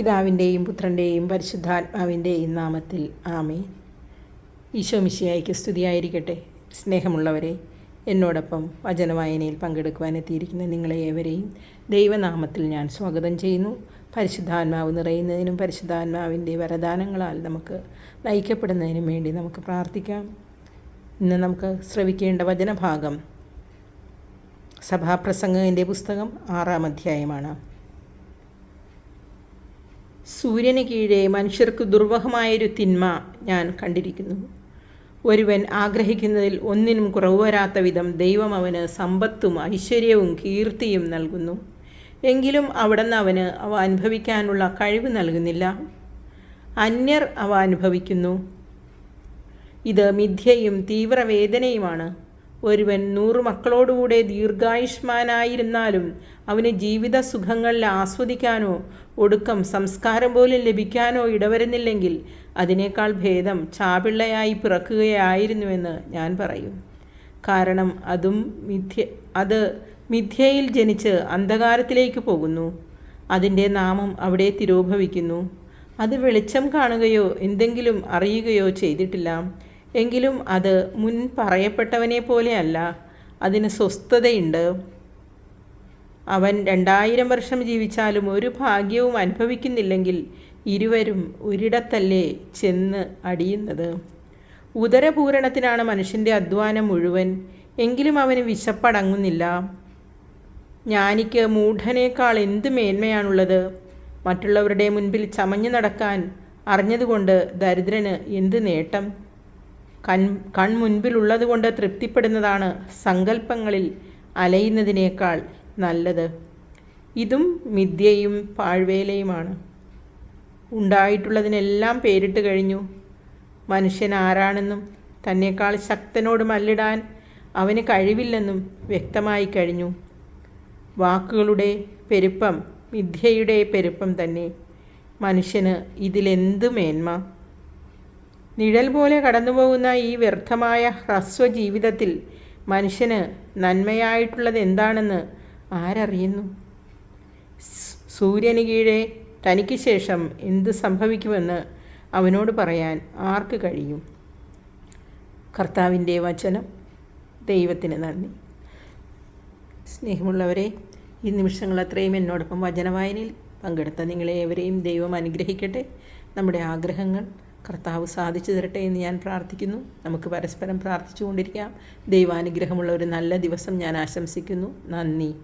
പിതാവിന്റെയും പുത്രന്റെയും പരിശുദ്ധാത്മാവിന്റെയും നാമത്തിൽ ആമേ ഈശോ മിശിയായിക്ക് സ്തുതിയായിരിക്കട്ടെ. സ്നേഹമുള്ളവരെ എന്നോടൊപ്പം വചനവായനയിൽ പങ്കെടുക്കുവാൻ എത്തിയിരിക്കുന്ന നിങ്ങളെ ഏവരെയും ദൈവനാമത്തിൽ ഞാൻ സ്വാഗതം ചെയ്യുന്നു. പരിശുദ്ധാത്മാവ് നിറയുന്നതിനും പരിശുദ്ധാത്മാവിന്റെ വരദാനങ്ങളാൽ നമുക്ക് നയിക്കപ്പെടുന്നതിനും വേണ്ടി നമുക്ക് പ്രാർത്ഥിക്കാം. ഇന്ന് നമുക്ക് ശ്രവിക്കേണ്ട വചനഭാഗം സഭാപ്രസംഗത്തിന്റെ പുസ്തകം ആറാം അധ്യായമാണ്. സൂര്യന് കീഴേ മനുഷ്യർക്ക് ദുർവഹമായൊരു തിന്മ ഞാൻ കണ്ടിരിക്കുന്നു. ഒരുവൻ ആഗ്രഹിക്കുന്നതിൽ ഒന്നിനും കുറവ് വരാത്ത വിധം ദൈവം അവന് സമ്പത്തും ഐശ്വര്യവും കീർത്തിയും നൽകുന്നു. എങ്കിലും അവിടുന്ന് അവന് അവ അനുഭവിക്കാനുള്ള കഴിവ് നൽകുന്നില്ല. അന്യർ അവ അനുഭവിക്കുന്നു. ഇത് മിഥ്യയും തീവ്രവേദനയുമാണ്. ഒരുവൻ നൂറ് മക്കളോടുകൂടെ ദീർഘായുഷ്മാനായിരുന്നാലും അവന് ജീവിത സുഖങ്ങളിൽ ആസ്വദിക്കാനോ ഒടുക്കം സംസ്കാരം പോലും ലഭിക്കാനോ ഇടവരുന്നില്ലെങ്കിൽ അതിനേക്കാൾ ഭേദം ചാപിള്ളയായി പിറക്കുകയായിരുന്നുവെന്ന് ഞാൻ പറയും. കാരണം അതും മിഥ്യ അത് മിഥ്യയിൽ ജനിച്ച് അന്ധകാരത്തിലേക്ക് പോകുന്നു. അതിന്റെ നാമം അവിടെ തിരോഭവിക്കുന്നു. അത് വെളിച്ചം കാണുകയോ എന്തെങ്കിലും അറിയുകയോ ചെയ്തിട്ടില്ല. എങ്കിലും അത് മുൻ പറയപ്പെട്ടവനെ പോലെയല്ല അതിന് സ്വസ്ഥതയുണ്ട്. അവൻ രണ്ടായിരം വർഷം ജീവിച്ചാലും ഒരു ഭാഗ്യവും അനുഭവിക്കുന്നില്ലെങ്കിൽ ഇരുവരും ഒരിടത്തല്ലേ ചെന്ന് അടിയുന്നത്. ഉദരപൂരണത്തിനാണ് മനുഷ്യന്റെ അധ്വാനം മുഴുവൻ. എങ്കിലും അവന് വിശപ്പടങ്ങുന്നില്ല. ജ്ഞാനിക്ക് മൂഢനേക്കാൾ എന്ത് മേന്മയാണുള്ളത്? മറ്റുള്ളവരുടെ മുൻപിൽ ചമഞ്ഞു നടക്കാൻ അറിഞ്ഞതുകൊണ്ട് ദരിദ്രന് എന്ത് നേട്ടം? കൺ കൺമുൻപിലുള്ളത് കൊണ്ട് തൃപ്തിപ്പെടുന്നതാണ് സങ്കല്പങ്ങളിൽ അലയുന്നതിനേക്കാൾ നല്ലത്. ഇതും മിഥ്യയും പാഴ്വേലയുമാണ്. ഉണ്ടായിട്ടുള്ളതിനെല്ലാം പേരിട്ട് കഴിഞ്ഞു. മനുഷ്യൻ ആരാണെന്നും തന്നെക്കാൾ ശക്തനോട് മല്ലിടാൻ അവന് കഴിവില്ലെന്നും വ്യക്തമായി കഴിഞ്ഞു. വാക്കുകളുടെ പെരുപ്പം മിഥ്യയുടെ പെരുപ്പം തന്നെ. മനുഷ്യന് ഇതിലെന്ത് മേന്മ? നിഴൽ പോലെ കടന്നുപോകുന്ന ഈ വ്യർത്ഥമായ ഹ്രസ്വ ജീവിതത്തിൽ മനുഷ്യന് നന്മയായിട്ടുള്ളത് എന്താണെന്ന് ആരറിയുന്നു? സൂര്യന് കീഴെ തനിക്ക് ശേഷം എന്ത് സംഭവിക്കുമെന്ന് അവനോട് പറയാൻ ആർക്ക് കഴിയും? കർത്താവിന്റെ വചനം. ദൈവത്തിന് നന്ദി. സ്നേഹമുള്ളവരെ ഈ നിമിഷങ്ങൾ അത്രയും എന്നോടൊപ്പം വചനവായനയിൽ പങ്കെടുത്ത നിങ്ങളെ ഏവരെയും ദൈവം അനുഗ്രഹിക്കട്ടെ. നമ്മുടെ ആഗ്രഹങ്ങൾ കർത്താവ് സാധിച്ചു തരട്ടെ എന്ന് ഞാൻ പ്രാർത്ഥിക്കുന്നു. നമുക്ക് പരസ്പരം പ്രാർത്ഥിച്ചുകൊണ്ടിരിക്കാം. ദൈവാനുഗ്രഹമുള്ള ഒരു നല്ല ദിവസം ഞാൻ ആശംസിക്കുന്നു. നന്ദി.